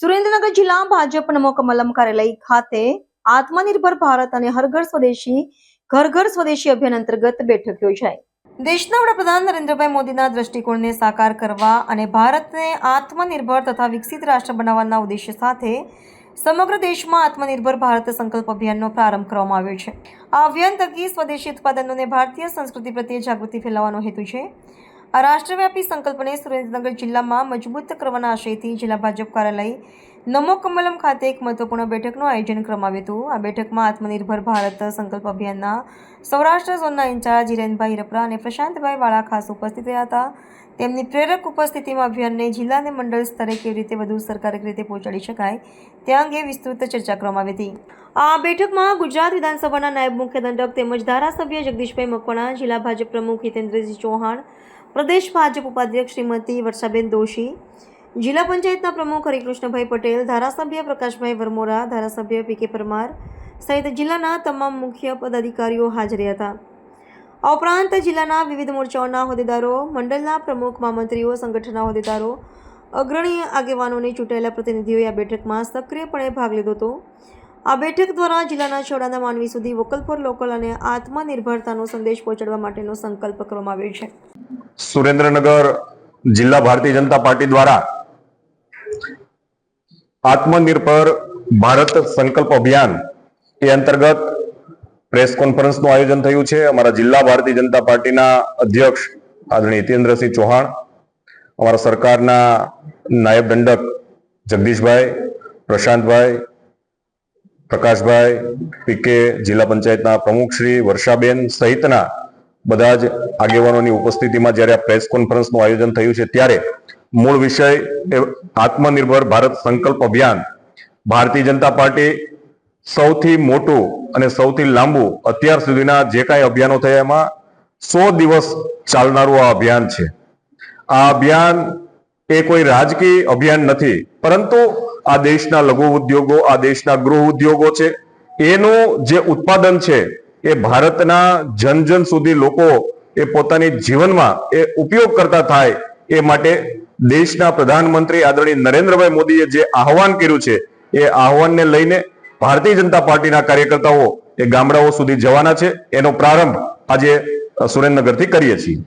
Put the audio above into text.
સુરેન્દ્રનગર જિલ્લા ભાજપ નમો કમલમ કાર્યાલય ખાતે આત્મનિર્ભર ભારત અને હરઘર સ્વદેશી, ઘર ઘર સ્વદેશી અભિયાન અંતર્ગત બેઠક યોજાઈ. દેશના વડાપ્રધાન નરેન્દ્રભાઈ મોદીના દ્રષ્ટિકોણને સાકાર કરવા અને ભારતને આત્મનિર્ભર તથા વિકસિત રાષ્ટ્ર બનાવવાના ઉદ્દેશ્ય સાથે સમગ્ર દેશમાં આત્મનિર્ભર ભારત સંકલ્પ અભિયાનનો પ્રારંભ કરવામાં આવ્યો છે. આ અભિયાન થકી સ્વદેશી ઉત્પાદનોને ભારતીય સંસ્કૃતિ પ્રત્યે જાગૃતિ ફેલાવવાનો હેતુ છે. આ રાષ્ટ્રવ્યાપી સંકલ્પને સુરેન્દ્રનગર જિલ્લામાં મજબૂત કરવાના આશયથી જિલ્લા ભાજપ કાર્યાલય નમો કમલમ ખાતે એક મહત્વપૂર્ણ બેઠકનું આયોજન કરવામાં આવ્યું હતું. આ બેઠકમાં આત્મનિર્ભર ભારત સંકલ્પ અભિયાનના સૌરાષ્ટ્ર ઝોનના ઇન્ચાર્જ હિરેનભાઈ રપરા અને પ્રશાંતભાઈ વાળા ખાસ ઉપસ્થિત રહ્યા હતા. તેમની પ્રેરક ઉપસ્થિતિમાં અભિયાનને જિલ્લા અને મંડળ સ્તરે કેવી રીતે વધુ સરકારક રીતે પહોંચાડી શકાય તે અંગે વિસ્તૃત ચર્ચા કરવામાં આવી હતી. આ બેઠકમાં ગુજરાત વિધાનસભાના નાયબ મુખ્ય દંડક તેમજ ધારાસભ્ય જગદીશભાઈ મકવાણા, જિલ્લા ભાજપ પ્રમુખ હિતેન્દ્રસિંહ ચૌહાણ, પ્રદેશ ભાજપ ઉપાધ્યક્ષ શ્રીમતી વર્ષાબેન દોશી જિલ્લા પંચાયતના પ્રમુખ હરિકૃષ્ણભાઈ પટેલ, ધારાસભ્ય પ્રકાશભાઈ વરમોરા, ધારાસભ્ય પી કે પરમાર સહિત જિલ્લાના તમામ મુખ્ય પદાધિકારીઓ હાજર હતા. આ ઉપરાંત જિલ્લાના વિવિધ મોરચાઓના હોદ્દેદારો, મંડળના પ્રમુખ મહામંત્રીઓ, સંગઠનના હોદ્દેદારો, અગ્રણી આગેવાનોને ચૂંટાયેલા પ્રતિનિધિઓએ આ બેઠકમાં સક્રિયપણે ભાગ લીધો હતો. આ બેઠક દ્વારા જિલ્લાના છોડાના માનવી સુધી વોકલ ફોર લોકલ અને આત્મનિર્ભરતાનો સંદેશ પહોંચાડવા માટેનો સંકલ્પ કરવામાં આવ્યો છે. સુરેન્દ્રનગર જિલ્લા ભારતીય જનતા પાર્ટી દ્વારા આત્મનિર્ભર ભારત સંકલ્પ અભિયાન એ અંતર્ગત પ્રેસ કોન્ફરન્સનું આયોજન થયું છે. અમારા જિલ્લા ભારતીય જનતા પાર્ટીના અધ્યક્ષ આદરણીય હિતેન્દ્રસિંહ ચૌહાણ, અમારા સરકારના નાયબ દંડક જગદીશભાઈ, પ્રશાંતભાઈ, પ્રકાશભાઈ પીકે જિલ્લા પંચાયતના પ્રમુખ શ્રી વર્ષાબેન સહિતના બધા જ આગેવાનોની ઉપસ્થિતિમાં જ્યારે આ પ્રેસ કોન્ફરન્સનું આયોજન થયું છે, ત્યારે મૂળ વિષય એ આત્મનિર્ભર ભારત સંકલ્પ અભિયાન. ભારતીય જનતા પાર્ટી સૌથી મોટું અને સૌથી લાંબુ અત્યાર સુધીના જે કાંઈ અભિયાનો થયા એમાં સો દિવસ ચાલનારું આ અભિયાન છે. આ અભિયાન એ કોઈ રાજકીય અભિયાન નથી, પરંતુ આ દેશના લઘુ ઉદ્યોગો, આ દેશના ગૃહ ઉદ્યોગો છે. એનું જે ઉત્પાદન છે એ ભારતના જન જન સુધી લોકો એ પોતાની જીવનમાં એ ઉપયોગ કરતા થાય એ માટે દેશના પ્રધાનમંત્રી આદરણીય નરેન્દ્રભાઈ મોદીએ જે આહવાન કર્યું છે, એ આહવાનને લઈને ભારતીય જનતા પાર્ટીના કાર્યકર્તાઓ એ ગામડાઓ સુધી જવાના છે. એનો પ્રારંભ આજે સુરેન્દ્રનગરથી કરીએ છીએ.